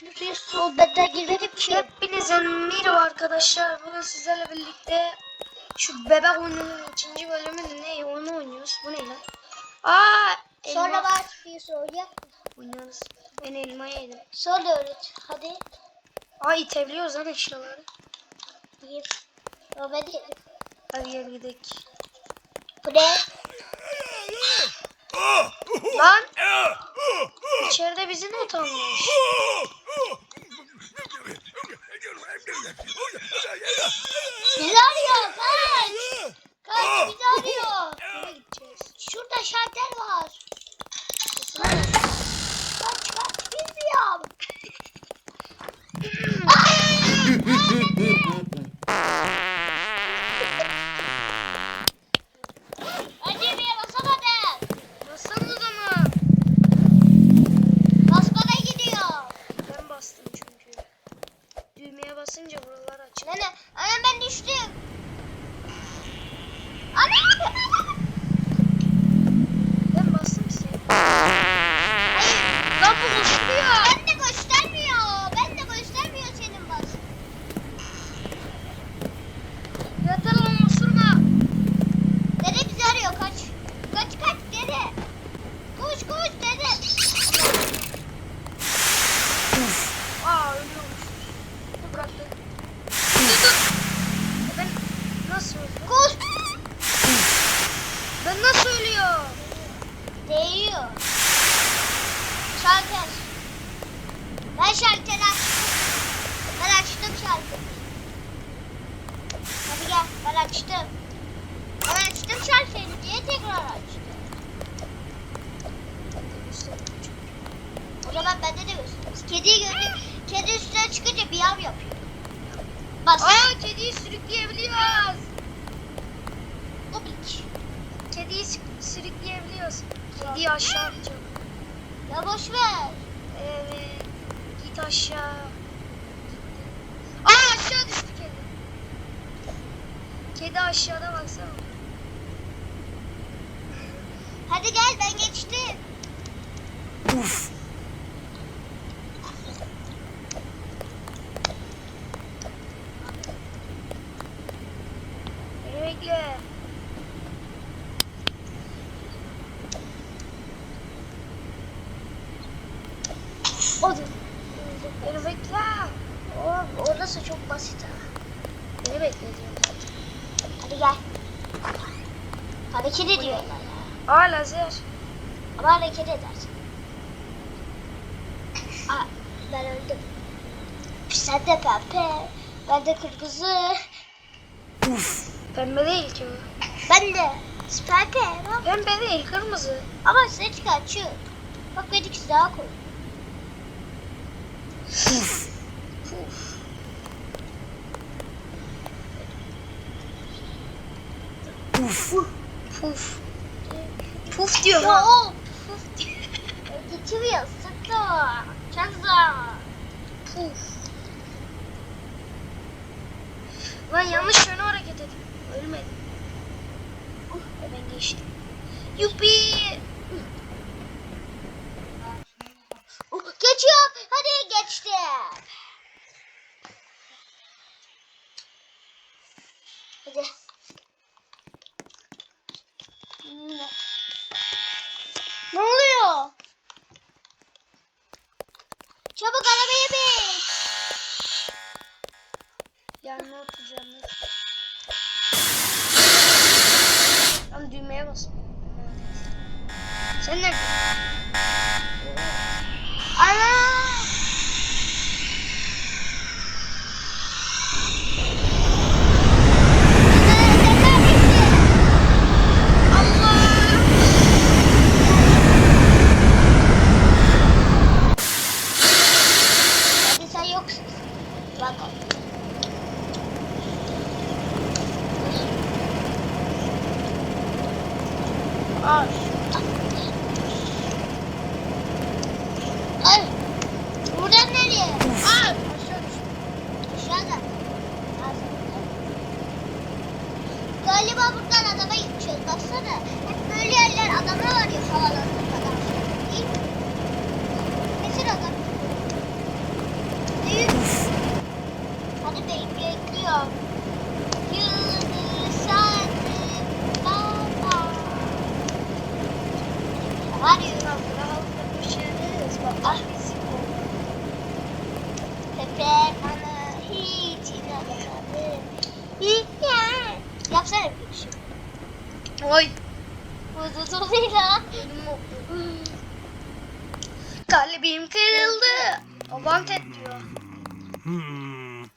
kaç bir sohbete girelim ki. Hepinizin merhaba arkadaşlar. Bugün sizlerle birlikte şu bebek oyununun ikinci bölümünü ne onu oynuyoruz. Bu ne lan? Aa, elma. Sonra var bir soruya. oynuyoruz. Ben elma yedim. Sonra öğret. Hadi. Aa itebiliyoruz lan eşyaları. Bir. Sohbet edelim. Hadi gel gidelim. Bu ne? Lan içeride bizi ne utanmış? Bizi arıyor. Kaç. Kaç bizi arıyor. Nereye gideceğiz? Şurada şalter var. Kaç kaç bilmiyorum. Acemiye basamadım. Basalım o zaman. Basmana gidiyor. Ben bastım çünkü. Düğmeye basınca buralar açılıyor. Nene, anne ben düştüm. Anne, Ben bastım ki. Hayır, Lan bu koşuyor. ben de göstermiyor. Ben de göstermiyor senin bas. Yeter lan osurma. Dede bizi arıyor, kaç. Kaç kaç dede. Koş koş dede. Aa ölüyormuş. Bıraktı. Dur dur. E Ben nasıl öldüm? Koş. Ben nasıl ölüyorum? Değiyor. Şalter. Ben şalteri açtım. Ben açtım şalteri. Hadi gel, ben açtım. Ben açtım şalteri diye tekrar açtım. O zaman bende de gösteririz. Kediyi gördük. Kedi üstüne çıkınca bir yav yapıyor. Bas. Aa kediyi sürükleyebiliyoruz. O biç. Kediyi sü- sürükleyebiliyoruz. Kediyi aşağı atacağım. Ya boş ver. Evet. Git aşağı. Aa aşağı düştü kedi. Kedi aşağıda baksana. Hadi gel ben geçtim. Beni bekle. Odur. Beni bekle. O, orası çok basit ha. Beni bekle diyorum. Hadi gel. Hareket ediyorlar ya. Aa lazer. Ama hareket edersin. Aa, ben öldüm. Sen de pembe. Ben de kırmızı. Pembe değil ki bu. Ben de pembe. Bak. Pembe değil kırmızı. Ama sen kaçıyor. Bak benimkisi daha koyu. Puf. Puf. Puf. Puf diyor Ya o. Getiriyor. Sıktı. Çok zor. Puf. Lan yanlış yöne hareket ettim. Ölmedim. E ben geçtim. Yuppi. Uh, Geçiyor. Hadi geçtim. Hadi. Ne oluyor? Çabuk arabaya bin. Yanına oturacağım. Tam düğmeye bas. Sen nerede? Ana. Hadi sen yoksun. Bak. Aa, Oy. Huzuruyla. Benim o- Kalbim kırıldı. Avant et diyor.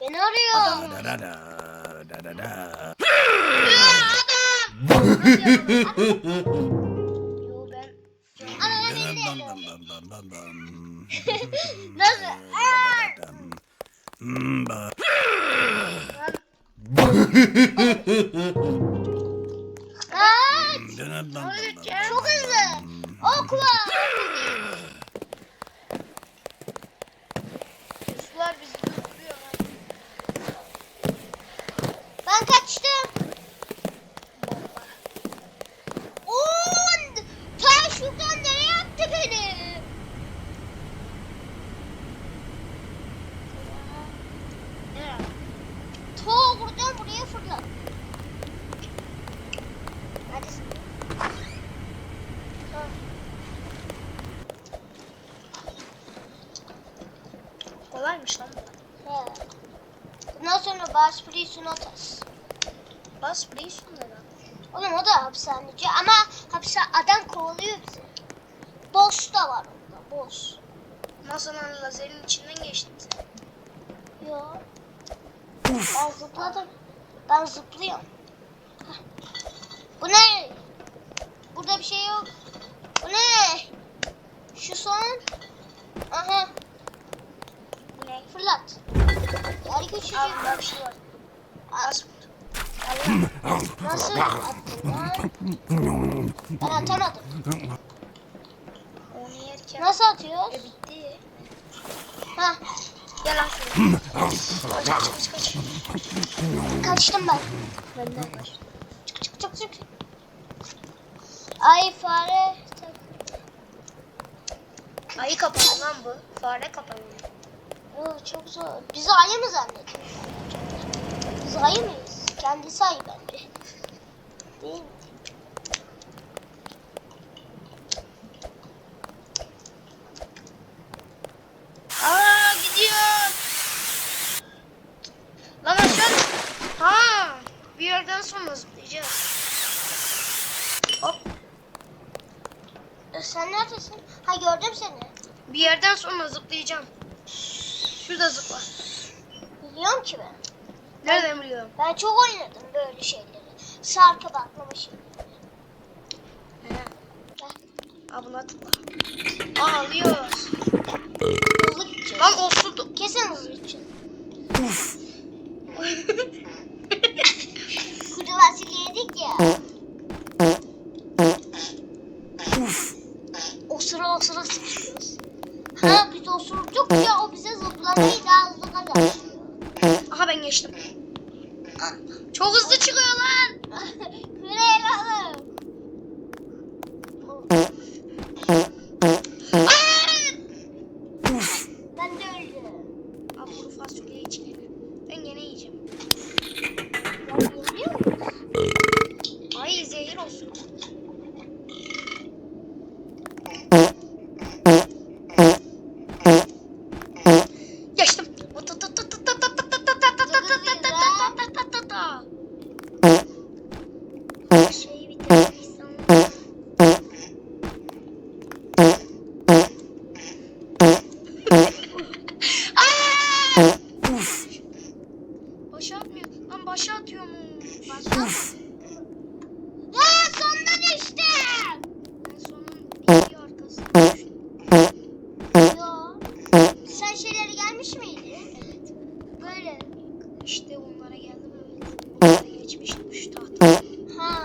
Beni arıyor. Da da da da da da. Yo ben. Ana beni de Bam arıyor. bam bam bam bam. Nasıl? Aa! Hmm, ba- Kaç. da da bam bam bam. Çok hızlı. Ok var. Sular bizi tutuyor. Ben kaçtım. Oo, ta şuradan nereye attı beni? Ta buradan buraya fırlat. Hadi. Tamam. Kolaymış lan bu. He. Bundan sonra Bas Priest'un atas. Bas lan. Oğlum o da hapishaneci ama hapse adam kovalıyor bizi. Boss da var orada, boss. Masanın lazerin içinden geçtin sen. Yo. Ben zıpladım. Ben zıplıyorum. Hah. Bu ne? Burada bir şey yok. Bu ne? Şu son. Aha. Bu ne? Fırlat. Gel küçücük. Abi burada bir şey. Bas. Nasıl attın lan? Ben atamadım. Onu yerken. Nasıl atıyoruz? E bitti. Ha, Gel lan şuraya. Kaç kaç kaç kaç. kaçtım ben. Benden kaç. Çık çık çık çık. Ay fare. Ayı kapalı lan bu. Fare kapalı. Çok zor. Biz ayı mı zannediyoruz? Biz ayı mıyız? Kendisi ayı bence. Değil mi? Aa gidiyor. Lan aşağı. Ha. Bir yerden sonra zıplayacağız. Hop. E, Sen neredesin? Ha gördüm seni. Bir yerden sonra zıplayacağım. Şurada zıpla. Biliyorum ki ben. Nereden biliyorum? Ben çok oynadım böyle şeyleri. Sarkı baklama şeyleri. Buna tıkla. Aa alıyoruz. Hızlı gideceğiz. Lan osurdu. Kesin hızlı gideceğiz. Kuru fasulye yedik ya. Osura osura sıkıyoruz. Ha biz osurduk ya o bize zıplamayı daha hızlı kazanıyor. Aha ben geçtim. Çok hızlı çıkıyor lan. Kıreel alım. Ben de öldüm. Al kuru fasulyeyi içelim. Ben gene yiyeceğim. Ben yeniliyor muyuz? Ay zehir olsun. Geçtim. Şeyi bitirmiş sanırım. Başa atmıyor. Lan başa atıyormuş. Başka? Ya sondan düştüm. Ben sonun iki arkasına düştüm. Yo. Sen şeyleri gelmiş miydin? Evet. Böyle. İşte onlara geldim evet. Onlara geçmiştim şu tahta. Ha.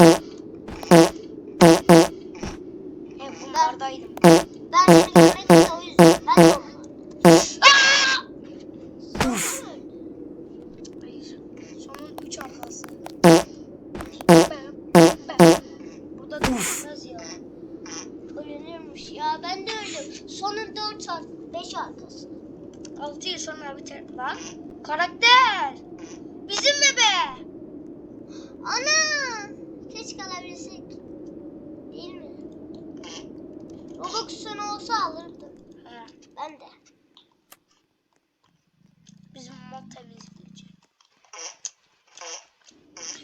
Hep bunlardaydım. Ben seni görmedim de o yüzden. Ben de onu. Hayır. Sonun üç arkası. Ben, ben. Burada durmaz ya. Ölünürmüş ya ben de öldüm. Sonun 4 saat 5 arkası. Altı yıl sonra biter. Lan karakter. Bizim bebe. Ana! Keşke alabilsek. Değil mi? Robux sonu olsa alırdım. He, Ben de. bizim mod temizleyici.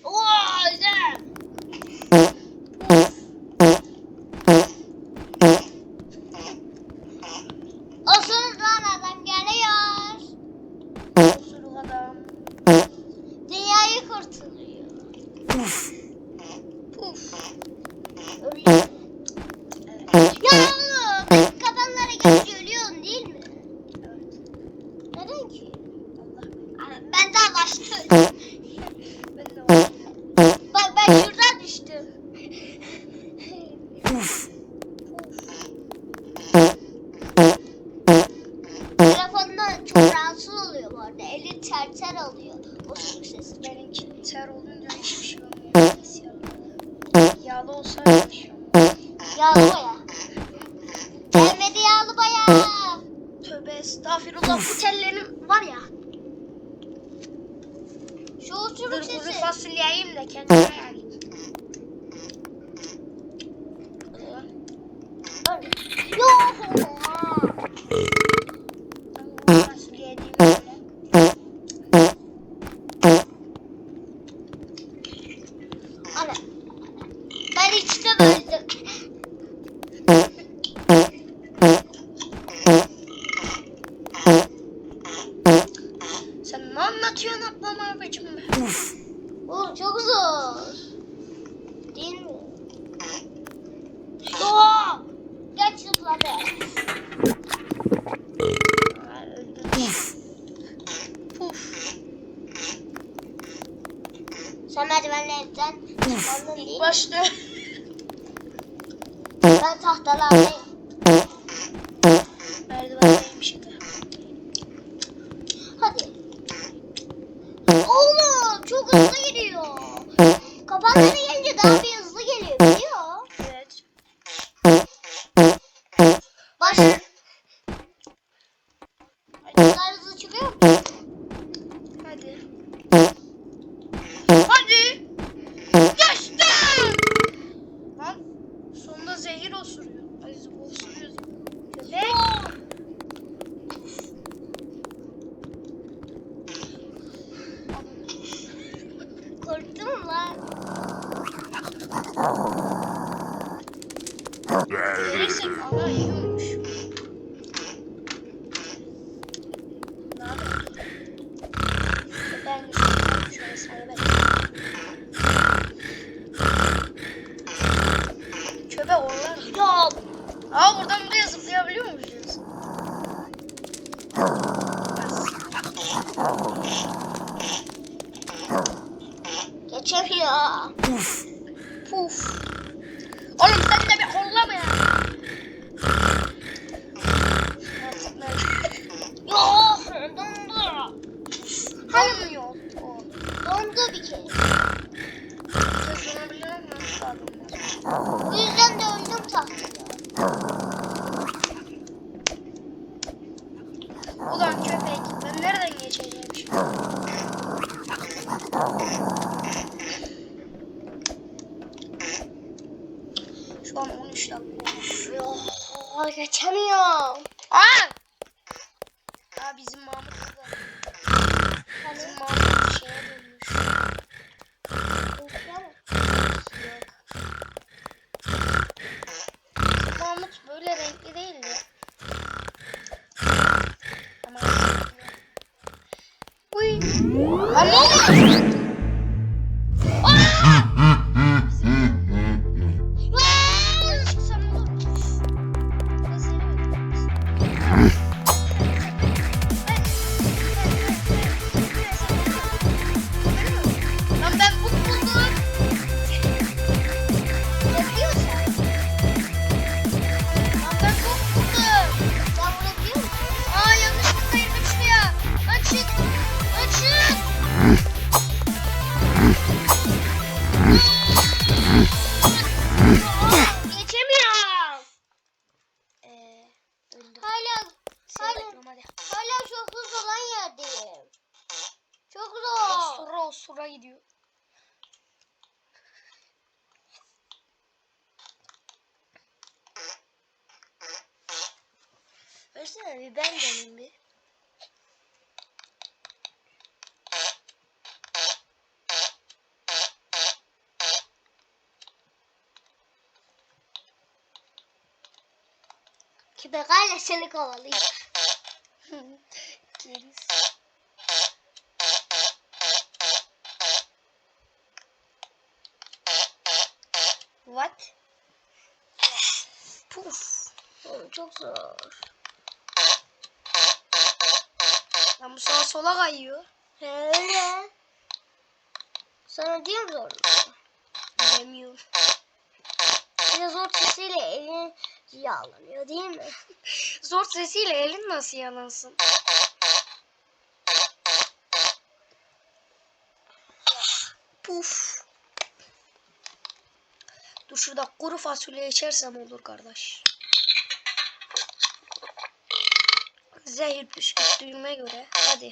Oo Yağlı olsa Yağlı boya. Gelmedi yağlı boya. Tövbe estağfirullah bu tellerim var ya. Şu oturuk Dur sesi. kuru fasulye yiyeyim de kendime. ulaştı. Ben tahtalardayım. Listen, although you Oh! Dursana bir ben deneyim bir. Ki ben hala seni kovalayayım. sola kayıyor. He öyle. Sana diyorum zor. Demiyor. Bir de zor sesiyle elin yağlanıyor değil mi? zor sesiyle elin nasıl yağlansın? Puf. Dur şurada kuru fasulye içersem olur kardeş. Zehir püskürttüğüme göre hadi.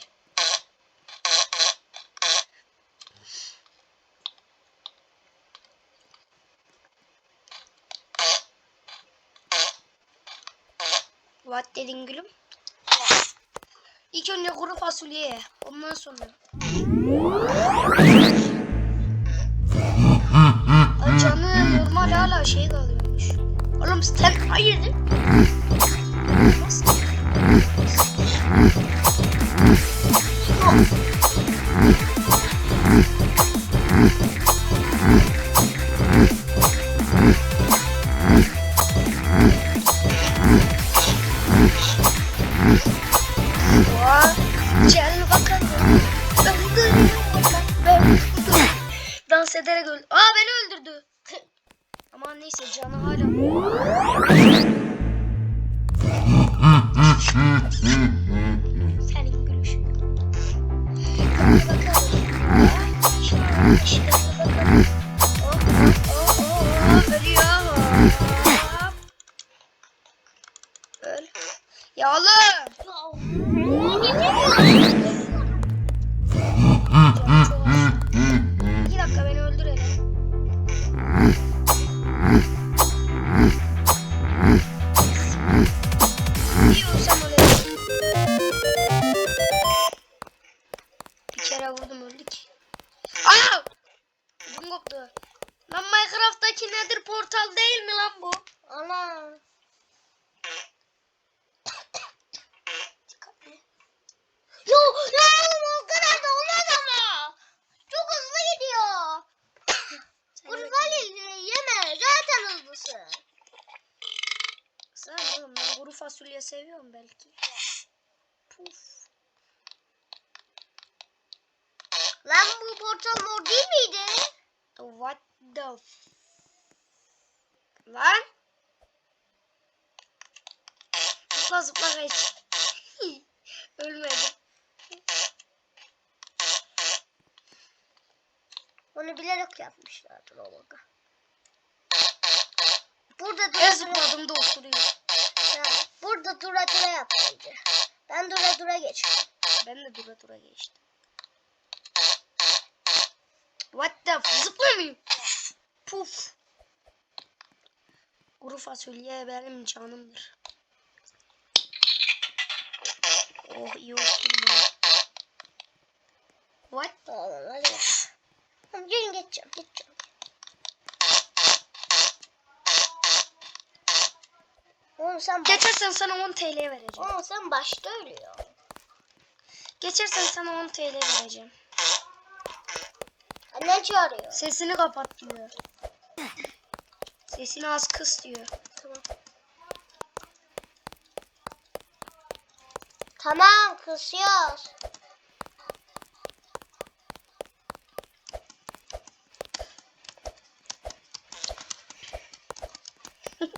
What dedin gülüm? İlk önce kuru fasulye, ondan sonra. Ay canı normal hala şey kalıyormuş. Oğlum sen hayırdır? Mm-hmm. Lan bu portal mor değil miydi? What the f... Lan? Zıpla zıpla kaç. Ölmedi. Onu bilerek yapmışlardır o baka. Burada dura zıpladım da oturuyor. Burada dura dura yap bence. Ben dura dura geçtim. Ben de dura dura geçtim. What the f... Zıplamayayım. Puf. Kuru fasulye benim canımdır. Oh iyi ha. What? Hadi ya. Tamam gelin geçeceğim geçeceğim. Oğlum sen. Geçersen sana 10 TL vereceğim. Oğlum sen başta ölüyor. Geçersen sana 10 TL vereceğim. Annen çağırıyor. Sesini kapat diyor. Sesini az kıs diyor. Tamam. Tamam kısıyoruz.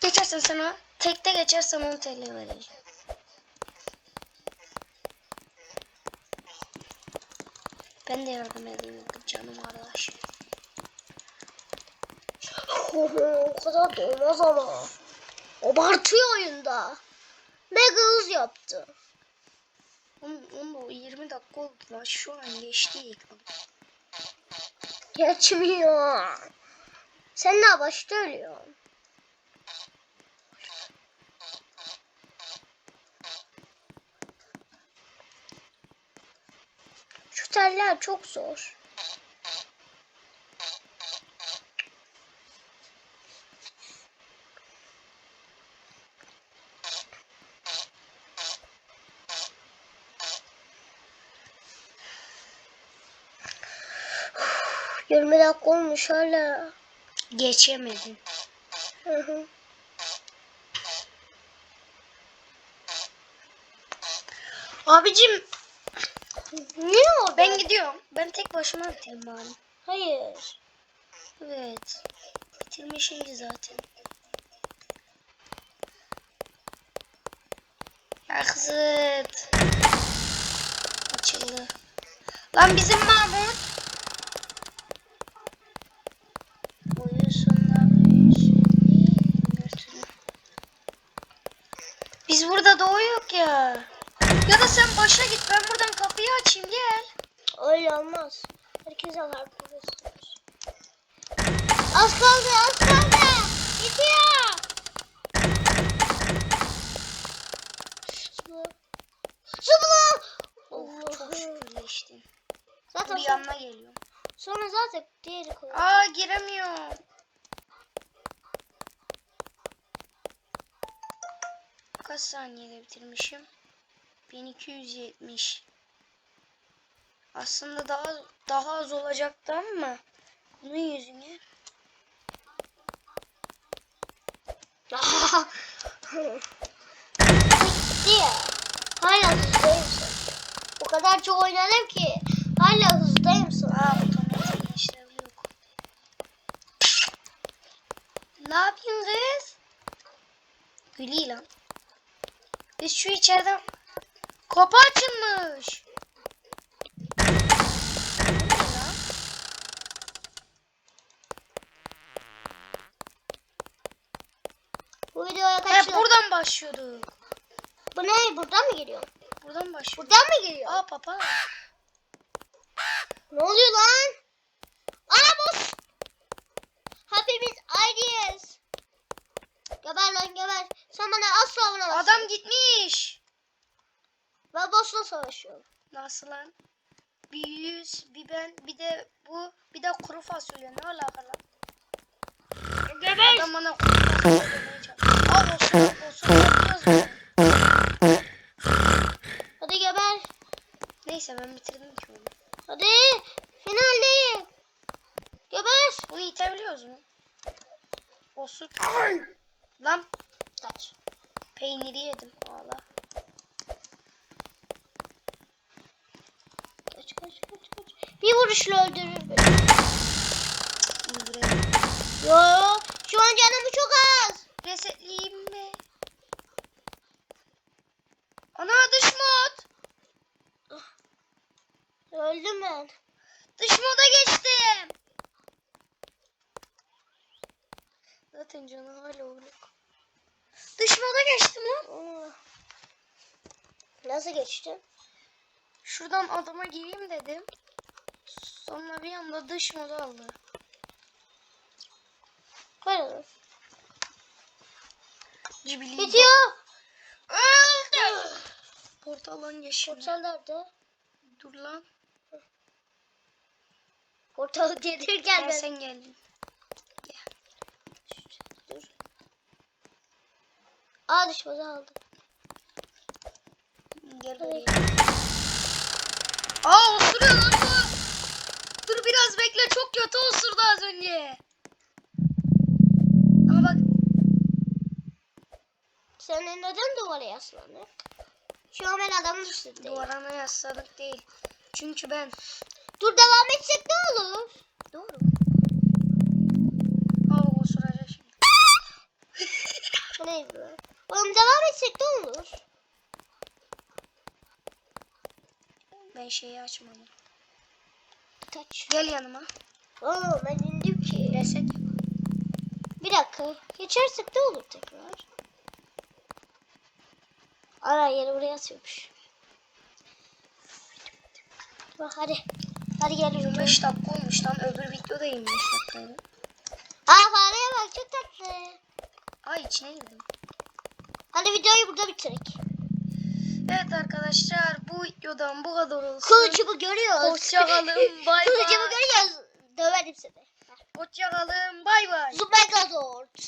Geçersen sana tekte geçersen 10 TL vereceğim. Ben de yardım edeyim canım arkadaş. o kadar da olmaz ama. Abartıyor oyunda. Mega hız yaptı. Onun, onun o 20 dakika oldu lan şu an geçti ekran. Geçmiyor. Sen ne başta ölüyorsun. Teller çok zor. Yirmi dakika olmuş hala. Geçemedin. Hı hı. Abicim Niye orada? Ben gidiyorum. Ben tek başıma bitireyim bari. Hayır. Evet. Bitirmişimdi zaten. Yaksıt. Açıldı. Lan bizim Mahmut. Türlü. Biz burada doğuyoruz ya. Ya da sen başa git ben buradan kapıyı açayım gel. Öyle olmaz. Herkese var burası. Az kaldı, az kaldı. Gidiyor. Zıpla. Zıpla. Of çok Allah'ım. şükür geçtin. Zaten Bir yanına geliyorum. sonra zaten diğeri koy. Aa giremiyor. Kaç saniyede bitirmişim? 1270. Aslında daha daha az olacaktı ama bunun yüzüne Gitti ya. Hala hızdayım sen. O kadar çok oynadım ki hala hızdayım sen. Aa otomatik işlevi yok. Ne yapıyorsun kız? Gülüyor lan. Biz şu içeriden kapı açılmış. Bu videoya Hep kaç like- buradan başlıyorduk. Bu ne? Buradan mı geliyor? Buradan başlıyorduk. Buradan mı geliyor? Aa papa. Ne oluyor lan? Ana boss. Hepimiz aynıyız. Geber lan geber. Sen bana asla vuramazsın. Adam gitmiş. Ben boss'la savaşıyorum. Nasıl lan? Bir yüz, bir ben, bir de bu, bir de kuru fasulye. Ne alaka lan? Geber. Adam bana kuru fasulye demeye çalışıyor. Al olsun, olsun. yapıyoruz? Hadi geber. Neyse ben bitirdim ki onu. Hadi. Finaldeyim. Geber. Bunu itebiliyoruz mu? Olsun. Lan Kaç. peyniri yedim. Valla. Kaç kaç kaç. Bir vuruşla öldürür beni. Yo. Şu an canımı çok az. Resetleyeyim mi? Ana dış mod. Öldüm ben. Dış moda geçtim. Zaten canı hala öyle. Dış moda geçtim lan. Nasıl geçtin? Şuradan adama gireyim dedim. Sonra bir anda dış moda aldı. Koy onu. Cibili. Bitiyor. Öldü. Portalın yaşıyor. Portal nerede? Dur lan. Portal gelirken Gel ben. sen geldin. Dur. Aa düşmanı aldım. Gel buraya. Aa osuruyor lan bu. Dur biraz bekle çok kötü osurdu az önce. Ama bak Senin neden duvara yaslandın? Şu an ben adamın üstündeyim. duvarına yasladık değil. Çünkü ben Dur devam etsek ne olur? Doğru. Aa osuracak şimdi. Ne bu? Oğlum devam etsek ne olur? Ben şeyi açmadım. Kaç. Gel yanıma. Oğlum ben indim ki. Reset. Bir dakika. Geçersek ne olur tekrar? Ara yeri buraya atıyormuş. Bak hadi. Hadi gel yürü. 25 dakika olmuş lan. Öbür videoda 25 dakikaydı. Aa fareye bak çok tatlı. Ay içine girdim. Hadi videoyu burada bitirek. Evet arkadaşlar bu videodan bu kadar olsun. Kılıcımı görüyoruz. Hoşçakalın. Bay Kılıcımı bay. görüyoruz. Döverim seni. Hoşçakalın. Bay bay. Zumegazord.